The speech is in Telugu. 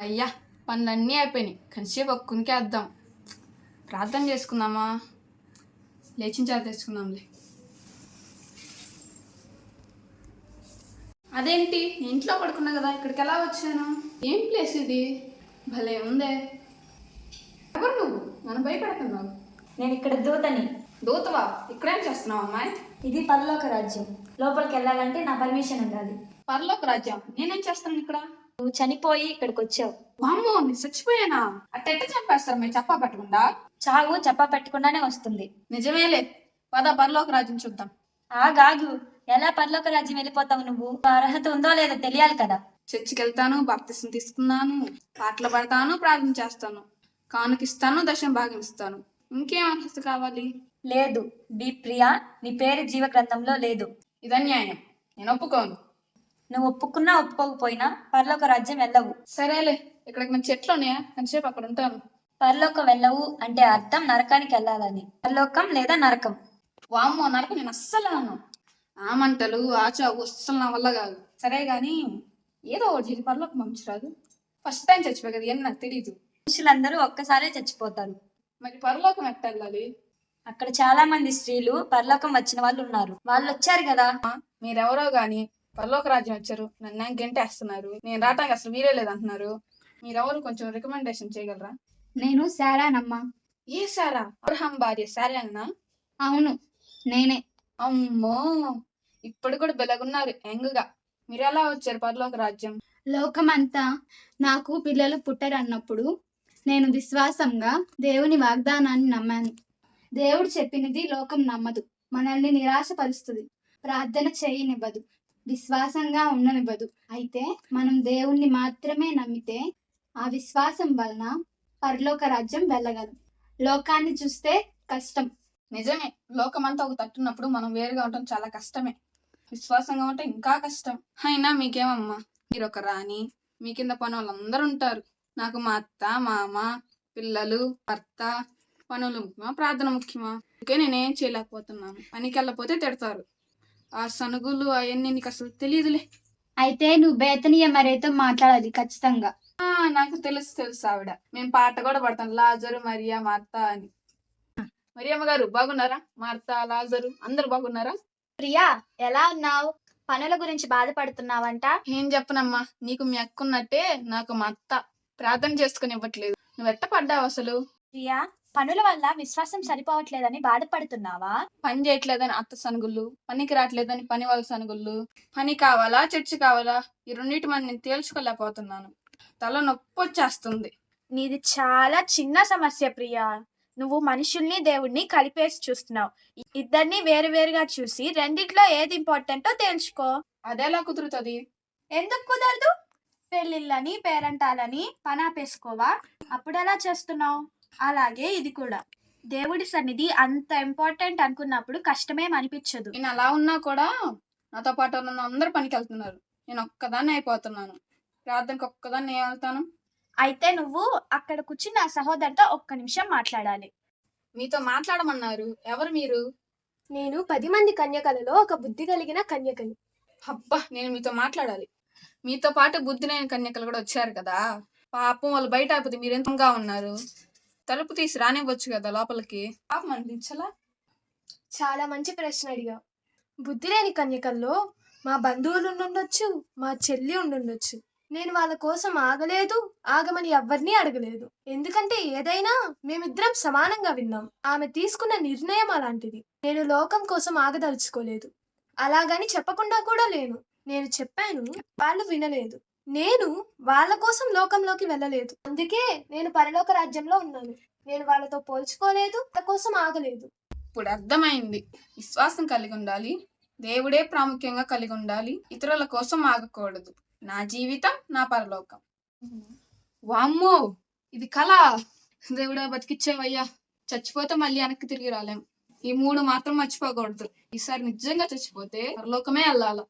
అయ్యా పనులన్నీ అయిపోయినాయి. కనిసేపు ఒక కునికేద్దాం ప్రార్థన చేసుకుందామా? లేచిన చేత తెచ్చుకుందాంలే. అదేంటి? ఇంట్లో పడుకున్నా కదా ఇక్కడికి ఎలా వచ్చాను? ఏం ప్లేస్ ఇది? భలే ఉందే. ఎవరు నువ్వు? నన్ను భయపెడుతున్నావు. నేను ఇక్కడ దూతని. దూతవా? ఇక్కడేం చేస్తున్నావు అమ్మాయి? ఇది పరలోక రాజ్యం. లోపలికి వెళ్ళాలంటే నా పర్మిషన్ ఉండాలి. పరలోక రాజ్యం. నేనేం చేస్తాను ఇక్కడ? నువ్వు చనిపోయి ఇక్కడికి వచ్చావు వామ్మో నేను చచ్చిపోయానా? అట్టెట్ట చంపేస్తారు? మీరు చెప్పా పెట్టకుండా చావు చెప్పా పెట్టకుండానే వస్తుంది. నిజమేలే. పద పరలోక రాజ్యం చూద్దాం. ఆగాగు ఎలా పరలోక రాజ్యం వెళ్ళిపోతావు నువ్వు? అర్హత ఉందో లేదో తెలియాలి కదా. చర్చికి వెళ్తాను బాప్తిసం తీసుకున్నాను పాటలు పడతాను ప్రార్థన చేస్తాను. కానుకిస్తాను దశం భాగం ఇస్తాను ఇంకేం అర్హత కావాలి? లేదు. బి ప్రియా నీ పేరు జీవ గ్రంథంలో లేదు. ఇది అన్యాయం నేను ఒప్పుకోను. నువ్వు ఒప్పుకున్నా ఒప్పుకోకపోయినా పరలోక రాజ్యం వెళ్ళవు. సరేలే ఇక్కడికి మంచి చెట్లు ఉన్నాయా? కొంచెంసేపు అక్కడ ఉంటాను. పరలోకం వెళ్ళవు అంటే అర్థం నరకానికి వెళ్ళాలని. పరలోకం లేదా నరకం? వామ్మో నరకు నేను అస్సలు అన్నాను ఆ మంటలు ఆ చావు అస్సలు నా వల్ల కాదు. సరే గాని ఏదో ఒకటి చేసి పరలోకి పంపించరాదు. ఫస్ట్ టైం చచ్చిపోయి కదా ఏం నాకు తెలియదు మనుషులందరూ ఒక్కసారే చచ్చిపోతారు. మరి పరలోకం ఎట్ట వెళ్ళాలి? అక్కడ చాలా మంది స్త్రీలు పరలోకం వచ్చిన వాళ్ళు ఉన్నారు. వాళ్ళు వచ్చారు కదా మీరెవరో గాని పరలోక రాజ్యం వచ్చారు. నన్ను గంటేస్తున్నారు. నేను రావటానికి అసలు మీరే లేదంటున్నారు మీరెవరు కొంచెం రికమెండేషన్ చేయగలరా? నేను శారానమ్మా. ఏ సారా అబ్రహం భార్య సారే అన్నా అవును నేనే. అమ్మో! ఇప్పుడు కూడా బెలగున్నారు యంగ్గా. మీరు ఎలా వచ్చారు పరలోక రాజ్యం? లోకమంతా నాకు పిల్లలు పుట్టరన్నప్పుడు నేను విశ్వాసంగా దేవుని వాగ్దానాన్ని నమ్మాను. దేవుడు చెప్పినది లోకం నమ్మదు మనల్ని నిరాశపరుస్తుంది ప్రార్థన చేయనివ్వదు. విశ్వాసంగా ఉండనివ్వదు. అయితే మనం దేవుణ్ణి మాత్రమే నమ్మితే ఆ విశ్వాసం వలన పరలోక రాజ్యం వెళ్ళగలం. లోకాన్ని చూస్తే కష్టం. నిజమే. లోకమంతా ఒక తట్టున్నప్పుడు మనం వేరుగా ఉండటం చాలా కష్టమే. విశ్వాసంగా ఉంటే ఇంకా కష్టం. అయినా మీకేమమ్మా? మీరు ఒక రాణి. మీ కింద పని వాళ్ళందరూ ఉంటారు. నాకు మా అత్త మామ పిల్లలు భర్త. పనులు ముఖ్యమా? ప్రార్థన ముఖ్యమా? అందుకే నేనేం చేయలేకపోతున్నాను. పనికి వెళ్ళపోతే తిడతారు. ఆ సనుగులు అవన్నీ నీకు అసలు తెలియదులే. అయితే నువ్వు బేతనీయ మరేతో మాట్లాడాలి ఖచ్చితంగా. ఆ, నాకు తెలుసు తెలుసు ఆవిడ. మేము పాట కూడా పడతాం లాజరు మరియా మార్త అని. మరియమ్మ గారు బాగున్నారా? మార్త లాజరు అందరు బాగున్నారా? ప్రియా ఎలా ఉన్నావు? పనుల గురించి బాధపడుతున్నావంట? ఏం చెప్పనమ్మా నీకు మీ అక్కున్నట్టే నాకు మా అత్త. ప్రార్థన చేసుకుని ఇవ్వట్లేదు నువ్వు ఎట్ట పడ్డావు అసలు? ప్రియా పనుల వల్ల విశ్వాసం సరిపోవట్లేదని బాధపడుతున్నావా? పని చేయట్లేదని అత్త సనుగుళ్ళు పనికి రావట్లేదని పని వాళ్ళ సనుగుళ్ళు పని కావాలా చర్చి కావాలా ఈ రెండింటి మరి నేను తేల్చుకోలేకపోతున్నాను. తల నొప్పి వచ్చేస్తుంది. నీది చాలా చిన్న సమస్య ప్రియా. నువ్వు మనుషుల్ని దేవుణ్ణి కలిపేసి చూస్తున్నావు. ఇద్దరిని వేరు వేరుగా చూసి రెండిట్లో ఏది ఇంపార్టెంటో తేల్చుకో. అదెలా కుదురుతుంది? ఎందుకు కుదరదు? పెళ్ళిళ్ళని పేరంటాలని పనాపేసుకోవా? అప్పుడు ఎలా చేస్తున్నావు? అలాగే ఇది కూడా. దేవుడి సన్నిధి అంత ఇంపార్టెంట్ అనుకున్నప్పుడు కష్టమేం అనిపించదు. నేను అలా ఉన్నా కూడా నాతో పాటు ఉన్న అందరు పనికి వెళ్తున్నారు. నేను ఒక్కదాన్ని అయిపోతున్నాను. ప్రార్థనకి ఒక్కదాన్ని ఏం వెళ్తాను? అయితే నువ్వు అక్కడ కూర్చుని నా సహోదరితో ఒక్క నిమిషం మాట్లాడాలి. మీతో మాట్లాడమన్నారు. ఎవరు మీరు? నేను పది మంది కన్యకలలో ఒక బుద్ధి కలిగిన కన్యకని. అబ్బా నేను మీతో మాట్లాడాలి. మీతో పాటు బుద్ధి లేని కన్యకలు కూడా వచ్చారు కదా. పాపం వాళ్ళు బయట అయిపోతే మీరు ఎంతగా ఉన్నారు? తలుపు తీసి రానివ్వచ్చు కదా లోపలికి? పాపం అనిపించలా చాలా. మంచి ప్రశ్న అడిగా బుద్ధి లేని కన్యకల్లో మా బంధువులు ఉండుండొచ్చు మా చెల్లి ఉండుండొచ్చు. నేను వాళ్ళ కోసం ఆగలేదు ఆగమని ఎవ్వరినీ అడగలేదు. ఎందుకంటే ఏదైనా మేమిద్దరం సమానంగా విన్నాం. ఆమె తీసుకున్న నిర్ణయం అలాంటిది. నేను లోకం కోసం ఆగదలుచుకోలేదు. అలాగని చెప్పకుండా కూడా లేను. నేను చెప్పాను వాళ్ళు వినలేదు. నేను వాళ్ళ కోసం లోకంలోకి వెళ్ళలేదు. అందుకే నేను పరలోక రాజ్యంలో ఉన్నాను. నేను వాళ్ళతో పోల్చుకోలేదు వాళ్ళ కోసం ఆగలేదు. ఇప్పుడు అర్థమైంది. విశ్వాసం కలిగి ఉండాలి. దేవుడే ప్రాముఖ్యంగా కలిగి ఉండాలి. ఇతరుల కోసం ఆగకూడదు. నా జీవితం నా పరలోకం. వామ్మో! ఇది కళ. దేవుడా బతికిచ్చావయ్యా. చచ్చిపోతే మళ్ళీ వెనక్కి తిరిగి రాలేం. ఈ మూడు మాత్రం మర్చిపోకూడదు. ఈసారి నిజంగా చచ్చిపోతే పరలోకమే వెళ్ళాలా?